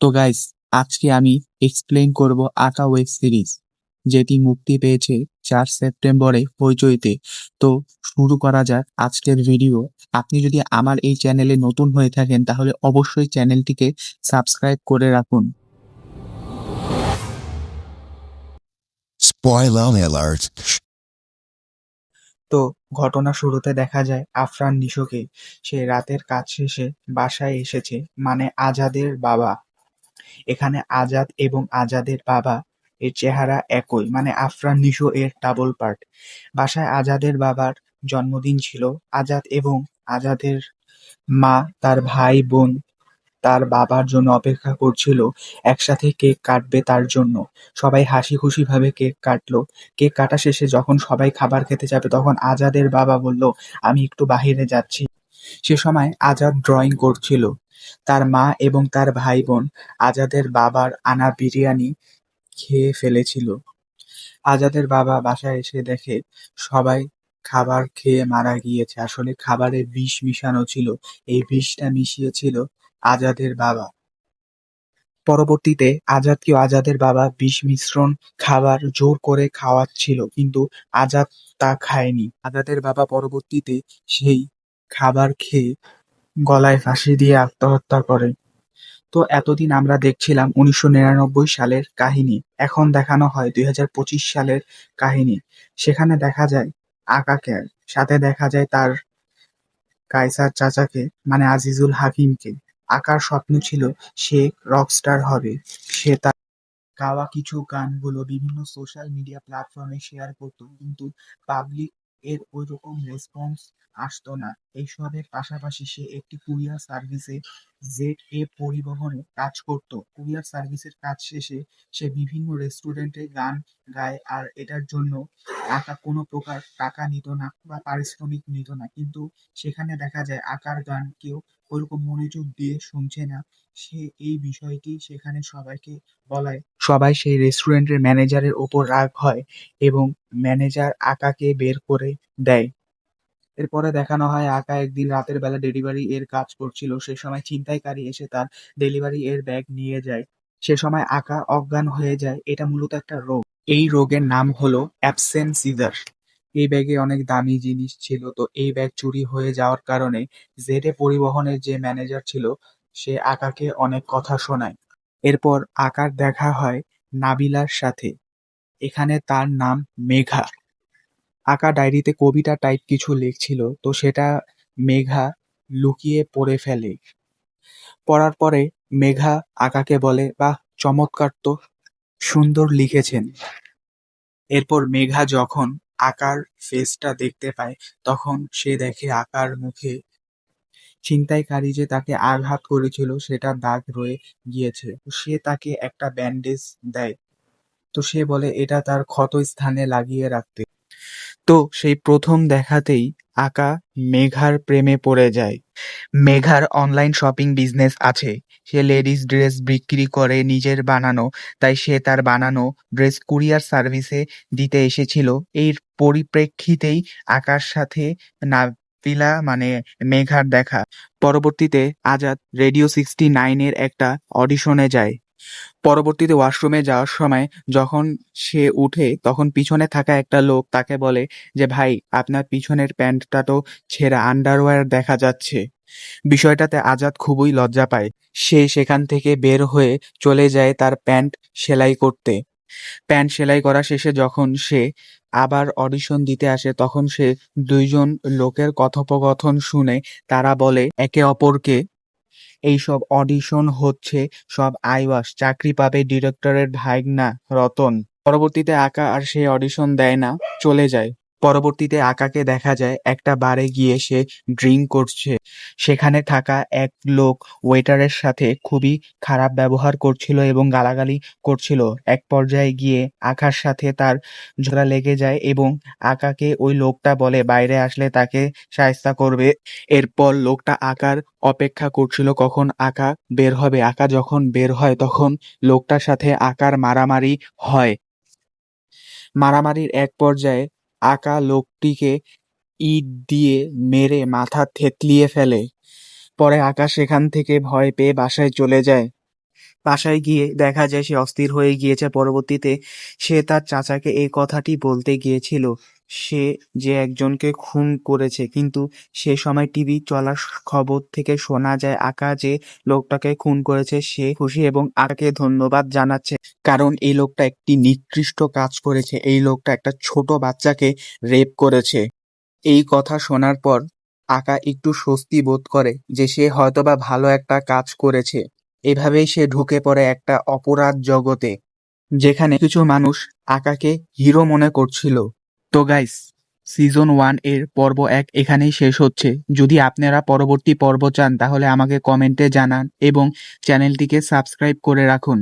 তো গাইস আজকে আমি এক্সপ্লেইন করব আঁকা ওয়েব সিরিজ যেটি মুক্তি পেয়েছে চার সেপ্টেম্বরে হইচইতে। তো শুরু করা যাক আজকের ভিডিও আপনি যদি আমার এই চ্যানেলে নতুন হয়ে থাকেন তাহলে অবশ্যই চ্যানেলটিকে সাবস্ক্রাইব করে রাখুন। তো ঘটনা শুরুতে দেখা যায় আফরান নিশোকে। সে রাতের কাজ শেষে বাসায় এসেছে মানে আজাদের বাবা। এখানে আজাদ এবং আজাদের বাবা এর চেহারা একই মানে আফরান নিশো এর ডাবল পার্ট বাসায় আজাদের বাবার জন্মদিন ছিল। আজাদ এবং আজাদের মা, তার ভাই, বোন তার বাবার জন্য অপেক্ষা করছিল। একসাথে কেক কাটবে তার জন্য। সবাই হাসি খুশি ভাবে কেক কাটলো। কেক কাটা শেষে যখন সবাই খাবার খেতে যাবে, তখন আজাদের বাবা বলল, আমি একটু বাহিরে যাচ্ছি। সে সময় আজাদ ড্রয়িং করছিল। তার মা এবং তার ভাই বোন আজাদের বাবার আনা বিরিয়ানি খেয়ে ফেলেছিল। আজাদের বাবা বাসায় এসে দেখে সবাই খাবার খেয়ে মারা গিয়েছে। আসলে খাবারে বিষ মিশানো ছিল, এই বিষটা মিশিয়েছিল আজাদের বাবা। পরবর্তীতে আজাদকে আজাদের বাবা বিষ মিশ্রণ খাবার জোর করে খাওয়াচ্ছিল, কিন্তু আজাদ তা খায়নি। আজাদের বাবা পরবর্তীতে সেই খাবার খেয়ে গলায় ফাঁসি দিয়ে আত্মহত্যা করে। তো এতদিন আমরা দেখছিলাম উনিশশো নিরানব্বই সালের কাহিনী। এখন দেখানো হয় দুই হাজার পঁচিশ সালের কাহিনী। সেখানে দেখা যায় আকাকে, সাথে দেখা যায় তার কায়সার চাচাকে মানে আজিজুল হাকিমকে। আকার স্বপ্ন ছিল সে রকস্টার হবে। সে তার গাওয়া কিছু গানগুলো বিভিন্ন সোশ্যাল মিডিয়া প্ল্যাটফর্মে শেয়ার করতো, কিন্তু পাবলিক এর ওই রকম রেসপন্স আসতো না। এইসবের পাশাপাশি সে একটি কুরিয়ার সার্ভিসে জেড এ পরিবহনে কাজ করত। কুরিয়ার সার্ভিসের কাজ শেষে সে বিভিন্ন রেস্টুরেন্টে গান গায় আর এটার জন্য আকা কোনো প্রকার টাকা নিত না বা পারিশ্রমিক নিত না। কিন্তু সেখানে দেখা যায় আকার গান কেউ ওইরকম মনোযোগ দিয়ে শুনছে না। সে এই বিষয়টি সেখানে সবাইকে বলায়। সবাই সেই রেস্টুরেন্টের ম্যানেজারের ওপর রাগ হয় এবং ম্যানেজার আকাকে বের করে দেয়। এরপরে দেখানো হয় আকা একদিন রাতের বেলা ডেলিভারি এর কাজ করছিল। সে সময় ছিনতাইকারী এসে তার ডেলিভারি এর ব্যাগ নিয়ে যায়। সে সময় আকা অজ্ঞান হয়ে যায়। এটা মূলত একটা রোগ। এই রোগের নাম হলো অ্যাবসেন্ট সিজার এই ব্যাগে অনেক দামি জিনিস ছিল। তো এই ব্যাগ চুরি হয়ে যাওয়ার কারণে জেডে পরিবহনের যে ম্যানেজার ছিল, সে আকাকে অনেক কথা শোনায়। এরপর আকার দেখা হয় নাবিলার সাথে। এখানে তার নাম মেঘা। আঁকা ডায়েরিতে কবিতা টাইপ কিছু লিখছিল, তো সেটা মেঘা লুকিয়ে পড়ে ফেলে। পড়ার পরে মেঘা আঁকাকে বলে, বাহ, চমৎকার তো, সুন্দর লিখেছেন। এরপর মেঘা যখন আকার ফেসটা দেখতে পায়, তখন সে দেখে আকার মুখে ছিনতাইকারী যে তাকে আঘাত করেছিল, সেটা দাগ রয়ে গিয়েছে। সে তাকে একটা ব্যান্ডেজ দেয়। তো সে বলে, এটা তার ক্ষত স্থানে লাগিয়ে রাখতে। তো সেই প্রথম দেখাতেই আকা মেঘার প্রেমে পড়ে যায়। মেঘার অনলাইন শপিং বিজনেস আছে। সে লেডিস ড্রেস বিক্রি করে নিজের বানানো, তাই সে তার বানানো ড্রেস কুরিয়ার সার্ভিসে দিতে এসেছিল। এই পরিপ্রেক্ষিতেই আকার সাথে নাবিলা মানে মেঘার দেখা। পরবর্তীতে আজাদ রেডিও সিক্সটি নাইনের একটা অডিশনে যায়। পরবর্তীতে ওয়াশরুমে যাওয়ার সময় যখন সে উঠে, তখন পিছনে থাকা একটা লোক তাকে বলে যে, ভাই, আপনার পিছনের প্যান্টটা তো ছেঁড়া আন্ডারওয়্যার দেখা যাচ্ছে। বিষয়টাতে আজাদ খুবই লজ্জা পায়। সে সেখান থেকে বের হয়ে চলে যায় তার প্যান্ট সেলাই করতে। প্যান্ট সেলাই করা শেষে যখন সে আবার অডিশন দিতে আসে, তখন সে দুইজন লোকের কথোপকথন শুনে তারা বলে, একে অপরকে এইসব অডিশন হচ্ছে, সব আইওয়াস, চাকরি পাবে ডিরেক্টরের ভাইগনা রতন। পরবর্তীতে আকা আর সেই অডিশন দেয় না, চলে যায়। পরবর্তীতে আকাকে দেখা যায়, একটা বারে গিয়ে সে ড্রিঙ্ক করছে। সেখানে থাকা এক লোক ওয়েটারের সাথে খুবই খারাপ ব্যবহার করছিল এবং গালাগালি করছিল। এক পর্যায়ে গিয়ে আকার সাথে তার ঝগড়া লেগে যায় এবং আকাকে ওই লোকটা বলে, বাইরে আসলে তাকে সায়স্তা করবে। এরপর লোকটা আকার অপেক্ষা করছিল কখন আকা বের হবে। আকা যখন বের হয় তখন লোকটার সাথে আকার মারামারি হয়। মারামারির এক পর্যায়ে আকা লোকটিকে ইট দিয়ে মেরে মাথা থেতলিয়ে ফেলে। পরে আকা সেখান থেকে ভয় পেয়ে বাসায় চলে যায়। বাসায় গিয়ে দেখা যায় সে অস্থির হয়ে গিয়েছে। পরবর্তীতে সে তার চাচাকে এই কথাটি বলতে গিয়েছিল। সে যে একজনকে খুন করেছে, কিন্তু সে সময় টিভি চলার খবর থেকে শোনা যায়, আকা যে লোকটাকে খুন করেছে সে খুশি এবং আকাকে ধন্যবাদ জানাচ্ছে। কারণ এই লোকটা একটি নিকৃষ্ট কাজ করেছে। এই লোকটা একটা ছোট বাচ্চাকে রেপ করেছে। এই কথা শোনার পর আকা একটু স্বস্তি বোধ করে যে সে হয়তোবা ভালো একটা কাজ করেছে। এভাবেই সে ঢুকে পড়ে একটা অপরাধ জগতে, যেখানে কিছু মানুষ আকাকে হিরো মনে করছিল। তো গাইস সিজন ওয়ানের পর্ব এক এখানেই শেষ হচ্ছে। যদি আপনারা পরবর্তী পর্ব চান, তাহলে আমাকে কমেন্টে জানান এবং চ্যানেলটিকে সাবস্ক্রাইব করে রাখুন।